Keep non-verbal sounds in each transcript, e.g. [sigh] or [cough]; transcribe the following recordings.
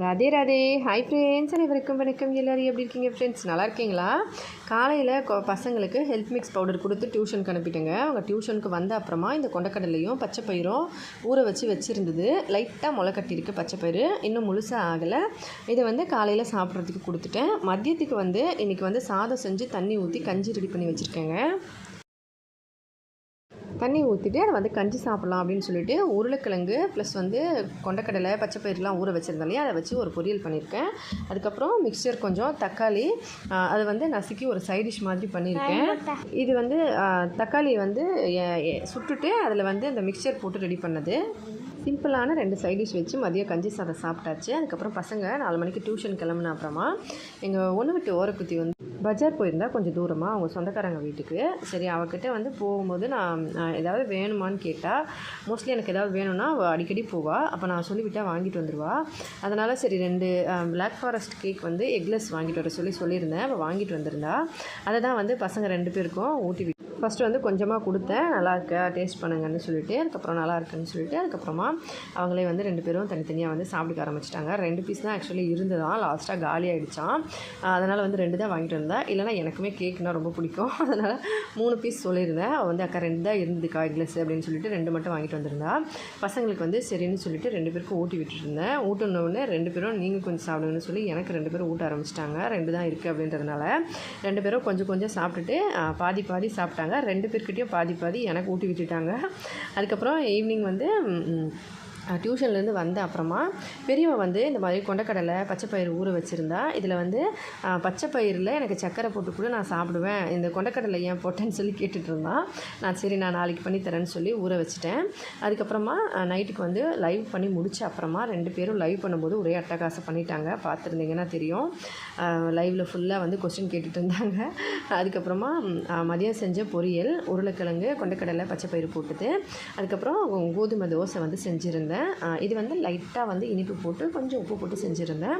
Radhe Radhe. Hi friends அனைவருக்கும் வணக்கம். எல்லோரும் எப்படி இருக்கீங்க ஃப்ரெண்ட்ஸ் நல்லா இருக்கீங்களா? காலையில் கொ- பசங்களுக்கு ஹெல்த் மிக்ஸ் பவுடர் கொடுத்து டியூஷனுக்கு அனுப்பிட்டேங்க. அவங்க டியூஷனுக்கு வந்த அப்புறமா இந்த கொண்டக்கடலையும் பச்சை பயிரும் ஊற வச்சு வச்சுருந்தது. லைட்டாக முளை கட்டியிருக்கு பச்சை பயிறு இன்னும் முழுசாக ஆகலை. இதை வந்து காலையில் சாப்பிட்றதுக்கு கொடுத்துட்டேன். மதியத்துக்கு வந்து இன்றைக்கி வந்து சாதம் செஞ்சு தண்ணி ஊற்றி கஞ்சி ரெடி பண்ணி வச்சுருக்கேங்க. தண்ணி ஊற்றிட்டு அதை வந்து கஞ்சி சாப்பிட்லாம் அப்படின்னு சொல்லிட்டு உருளைக்கிழங்கு ப்ளஸ் வந்து கொண்டக்கடலை பச்சை பயிரெலாம் ஊற வச்சுருந்தேன் இல்லையா? அதை வச்சு ஒரு பொரியல் பண்ணியிருக்கேன். அதுக்கப்புறம் மிக்சர் கொஞ்சம் தக்காளி அது வந்து நசுக்கி ஒரு சைட் டிஷ் மாதிரி பண்ணியிருக்கேன். இது வந்து தக்காளி வந்து எ- சுட்டுட்டு அதில் வந்து அந்த மிக்சர் போட்டு ரெடி பண்ணது. சிம்பிளான ரெண்டு சைட் டிஷ் வச்சு மதியம் கஞ்சி சாதம் சாப்பிட்டாச்சு. அதுக்கப்புறம் பசங்க நாலு மணிக்கு டியூஷன் கிளம்புன அப்புறமா எங்கள் ஒன்று விட்டு ஓரக்குத்தி வந்து பஜார் போயிருந்தா கொஞ்சம் தூரமாக அவங்க சொந்தக்காரங்க வீட்டுக்கு. சரி அவகிட்ட வந்து போகும்போது நான் ஏதாவது வேணுமான்னு கேட்டால் மோஸ்ட்லி எனக்கு ஏதாவது வேணும்னா அவள் அடிக்கடி போவாள் அப்போ நான் சொல்லிவிட்டா வாங்கிட்டு வந்துடுவா அதனால் சரி ரெண்டு பிளாக் ஃபாரஸ்ட் கேக் வந்து எக்லெஸ் வாங்கிட்டு வர சொல்லி சொல்லியிருந்தேன். அவள் வாங்கிட்டு வந்திருந்தா. அதை தான் வந்து பசங்க ரெண்டு பேருக்கும் ஊட்டி விட்டு ஃபஸ்ட்டு வந்து கொஞ்சமாக கொடுத்தேன். நல்லா இருக்கா டேஸ்ட் பண்ணுங்கன்னு சொல்லிட்டு அதுக்கப்புறம் நல்லா இருக்குன்னு சொல்லிட்டு அதுக்கப்புறமா அவங்களே வந்து ரெண்டு பேரும் தனித்தனியாக வந்து சாப்பிட ஆரம்பிச்சிட்டாங்க. ரெண்டு பீஸ் தான் ஆக்சுவலி இருந்ததான் லாஸ்ட்டாக காலி ஆகிடுச்சான் அதனால் வந்து ரெண்டு தான் வாங்கிட்டு வந்தேன். இல்லைனா எனக்குமே கேக்னால் ரொம்ப பிடிக்கும். [laughs] அதனால் மூணு பீஸ் சொல்லியிருந்தேன். அவள் வந்து அக்கா ரெண்டு தான் இருந்தது காய் அப்படின்னு சொல்லிட்டு ரெண்டு மட்டும் வாங்கிட்டு வந்திருந்தா. பசங்களுக்கு வந்து சரின்னு சொல்லிட்டு ரெண்டு பேருக்கும் ஊட்டி விட்டுட்டு இருந்தேன். ரெண்டு பேரும் நீங்கள் கொஞ்சம் சாப்பிடுங்கன்னு சொல்லி எனக்கு ரெண்டு பேரும் ஊட்ட ஆரம்பிச்சிட்டாங்க. ரெண்டு தான் இருக்குது அப்படின்றதுனால ரெண்டு பேரும் கொஞ்சம் கொஞ்சம் சாப்பிட்டுட்டு பாதி பாதி சாப்பிட்டாங்க. ரெண்டு பேர்கிட்டையும் பாதி பாதி எனக்கு ஊட்டி விட்டுட்டாங்க. அதுக்கப்புறம் ஈவினிங் வந்து டியூஷன்லேருந்து வந்த அப்புறமா பெரியவ வந்து இந்த மாதிரி கொண்டக்கடலை பச்சை பயிறு ஊற வச்சுருந்தா. இதில் வந்து பச்சைப்பயிரில் பச்சை பயிரில் எனக்கு சக்கரை போட்டு கூட நான் சாப்பிடுவேன். இந்த கொண்டக்கடலை ஏன் போட்டேன்னு சொல்லி கேட்டுட்டு இருந்தான் நான் சரி நான் நாளைக்கு பண்ணித்தரேன்னு சொல்லி ஊற வச்சுட்டேன். அதுக்கப்புறமா நைட்டுக்கு வந்து லைவ் பண்ணி முடிச்ச அப்புறமா ரெண்டு பேரும் லைவ் பண்ணும்போது ஒரே அட்டகாசம் பண்ணிட்டாங்க. பார்த்துருந்தீங்கன்னா தெரியும். லைவில் ஃபுல்லாக வந்து கொஸ்டின் கேட்டுட்டு இருந்தாங்க. அதுக்கப்புறமா மதியம் செஞ்ச பொரியல் உருளைக்கிழங்கு கொண்டக்கடலை பச்சைப்பயிறு போட்டுட்டு அதுக்கப்புறம் கோதுமை தோசை வந்து செஞ்சுருந்தேன். இது வந்து லைட்டாக வந்து இனிப்பு போட்டு கொஞ்சம் உப்பு போட்டு செஞ்சுருந்தேன்.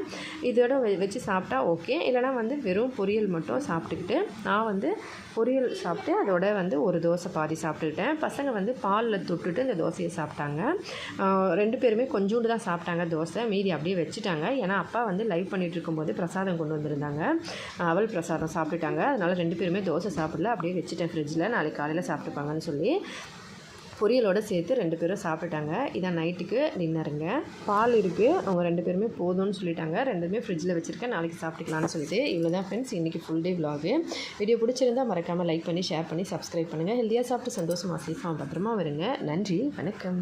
இதோட வச்சு சாப்பிட்டா ஓகே இல்லைனா வந்து வெறும் பொரியல் மட்டும் சாப்பிட்டுக்கிட்டு நான் வந்து பொரியல் சாப்பிட்டு அதோட வந்து ஒரு தோசை பாதி சாப்பிட்டுக்கிட்டேன். பசங்க வந்து பாலில் தொட்டுட்டு இந்த தோசையை சாப்பிட்டாங்க. ரெண்டு பேருமே கொஞ்சோண்டு தான் சாப்பிட்டாங்க தோசை. மீதி அப்படியே வச்சுட்டாங்க. ஏன்னா அப்பா வந்து லைவ் பண்ணிட்டு இருக்கும்போது பிரசாதம் கொண்டு வந்திருந்தாங்க. அவள் பிரசாதம் சாப்பிட்டுட்டாங்க. அதனால் ரெண்டு பேருமே தோசை சாப்பிடல. அப்படியே வச்சுட்டேன் ஃப்ரிட்ஜில் நாளைக்கு காலையில் சாப்பிட்டுப்பாங்கன்னு சொல்லி. பொரியலோடு சேர்த்து ரெண்டு பேரும் சாப்பிட்டாங்க இதான் நைட்டுக்கு டின்னருங்க. பால் இருக்குது அவங்க ரெண்டு பேருமே போதும்னு சொல்லிட்டாங்க. ரெண்டுமே ஃப்ரிட்ஜில் வச்சுருக்கேன். நாளைக்கு சாப்பிட்டுக்கலாம்னு சொல்லிட்டு. இவ்வளோ தான் ஃப்ரெண்ட்ஸ் இன்றைக்கி ஃபுல் டே விலாகு வீடியோ பிடிச்சிருந்தா மறக்காமல் லைக் பண்ணி ஷேர் பண்ணி சப்ஸ்கிரைப் பண்ணுங்கள் ஹெல்த்தியாக சாப்பிட்டு சந்தோஷமாக சேஃபாக பத்திரமா வருங்க. நன்றி. வணக்கம்.